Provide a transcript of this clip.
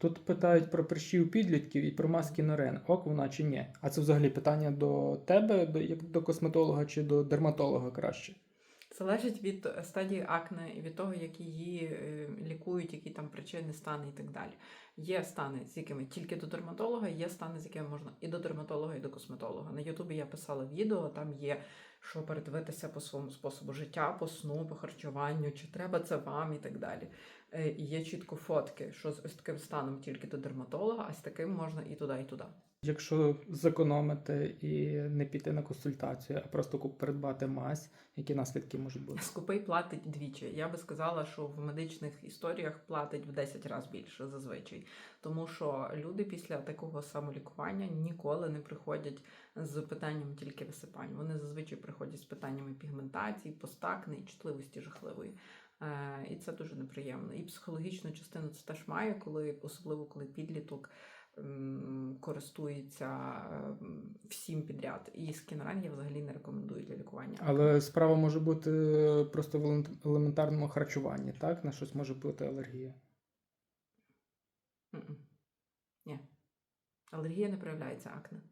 Тут питають про прищів підлітків і про маски Норен. Ок вона чи ні? А це взагалі питання до тебе, до, як до косметолога чи до дерматолога краще? Залежить від стадії акне і від того, як її е, лікують, які там причини, стани і так далі. Є стани, з якими тільки до дерматолога, є стани, з якими можна і до дерматолога, і до косметолога. На Ютубі я писала відео, там є що передивитися по своєму способу життя, по сну, по харчуванню, чи треба це вам і так далі. Е, І є чітко фотки, що з ось таким станом тільки до дерматолога, а з таким можна і туди, і туди. Якщо зекономити і не піти на консультацію, а просто придбати мазь, які наслідки можуть бути? Скупий платить двічі. Я би сказала, що в медичних історіях платить в 10 разів більше зазвичай. Тому що люди після такого самолікування ніколи не приходять з питанням тільки висипань. Вони зазвичай приходять з питаннями пігментації, постакни і чутливості жахливої. Е, І це дуже неприємно. І психологічну частину це теж має, коли особливо коли підліток користується ем, всім підряд. І скінран я взагалі не рекомендую для лікування. Але справа може бути просто в елемент- елементарному харчуванні, так? На щось може бути алергія. Ні. Алергія не проявляється акне.